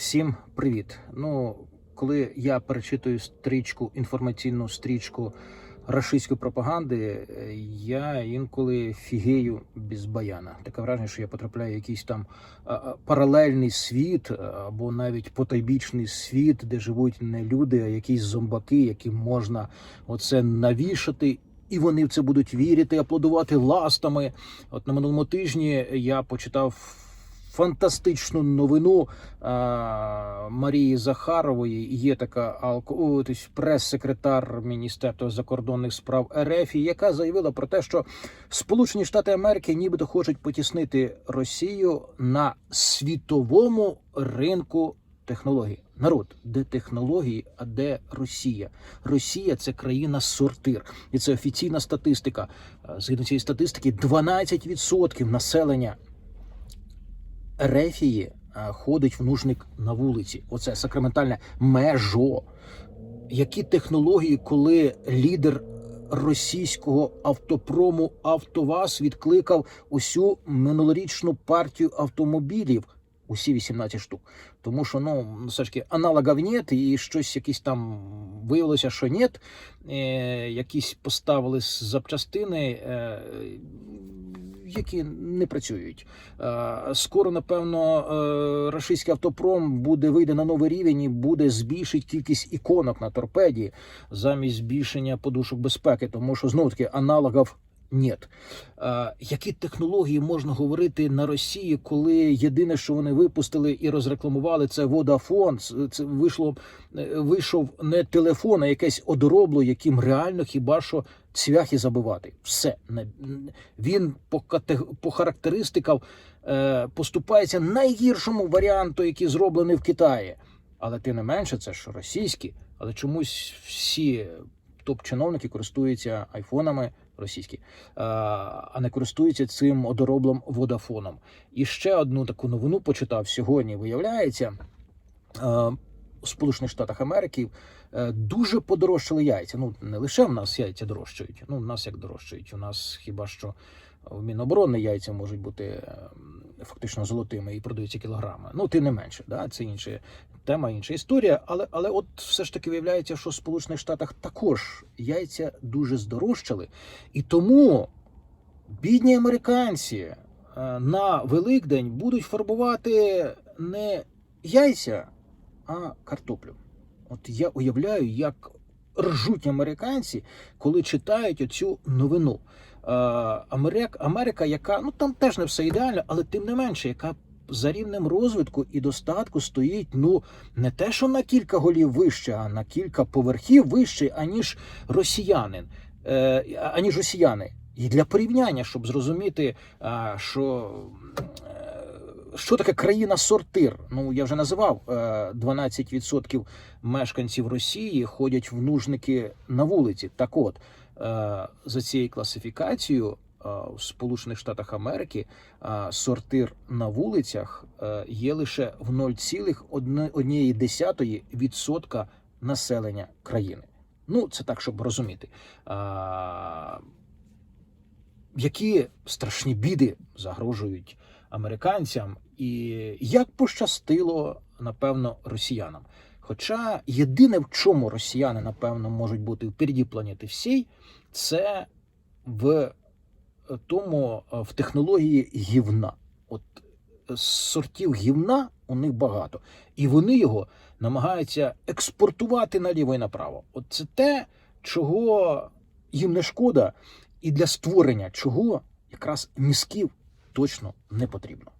Всім привіт. Ну, коли я перечитую стрічку, інформаційну стрічку рашистської пропаганди, е, я інколи фігею без баяна. Таке враження, що я потрапляю в якийсь там паралельний світ або навіть потойбічний світ, де живуть не люди, а якісь зомбаки, яким можна оце навішати. І вони в це будуть вірити, аплодувати ластами. От на минулому тижні я почитав фантастичну новину а, Марії Захарової. Є така прес-секретар Міністерства закордонних справ РФ, яка заявила про те, що Сполучені Штати Америки нібито хочуть потіснити Росію на світовому ринку технологій. Народ, де технології, а де Росія? Росія це країна сортир, і це офіційна статистика. Е, Згідно цієї статистики, 12% населення Рефії е, ходить в на вулиці. Оце сакраментальне межо. Які технології, коли лідер російського автопрому АвтоВАЗ відкликав усю минулорічну партію автомобілів, усі 18 штук. Тому що ну все ж таки аналогів нет, і щось якісь там виявилося, що нет. Е, якісь поставили запчастини. Е, які не працюють. Е, Скоро, напевно, рашистський автопром буде вийде на новий рівень і буде збільшити кількість іконок на торпеді замість збільшення подушок безпеки, тому що знову таки аналогів нет. Е, Які технології можна говорити на Росії, коли єдине, що вони випустили і розрекламували, це Vodafone, Це- вийшло е, вийшов не телефон, а якесь одоробло, яким реально хіба що цвяхи забивати. Все він по кате- по характеристикам е, поступається найгіршому варіанту, який зроблений в Китаї. Але тим не менше, це ж російські, але чомусь всі топ-чиновники користуються айфонами російські, а не користуються цим одороблом водафоном. І ще одну таку новину почитав сьогодні. Виявляється, у Сполучених Штатах Америки е, дуже подорожчали яйця. Ну не лише в нас яйця дорожчають. Ну, в нас як дорожчають. У нас хіба що в Міноборони яйця можуть бути е, фактично золотими і продаються кілограми. Ну, тим не менше, да, це інша тема, інша історія. Але, але от все ж таки виявляється, що в Сполучених Штатах також яйця дуже здорожчали. І тому бідні американці е, на Великдень будуть фарбувати не яйця, а картоплю. От я уявляю, як ржуть американці, коли читають оцю новину. Е, Америка, Америка, яка ну там теж не все ідеально, але тим не менше, яка за рівнем розвитку і достатку стоїть ну не те, що на кілька голів вище, а на кілька поверхів вище, аніж росіянин, е, аніж росіяни. І для порівняння, щоб зрозуміти, що е, що таке країна сортир? Ну я вже називав е, 12% мешканців Росії ходять в нужники на вулиці. Так от е, за цією класифікацією. Е, В Сполучених Штатах Америки е, сортир на вулицях е, є лише в 0,1% населення країни. Ну, це так, щоб розуміти. Які страшні біди загрожують американцям, і як пощастило, напевно, росіянам. Хоча єдине, в чому росіяни, напевно, можуть бути впереді планети всій, це в тому, е, в технології гівна. От е, сортів гівна у них багато, і вони його намагаються експортувати наліво і направо. От це те, чого їм не шкода, і для створення чого якраз мізків точно не потрібно.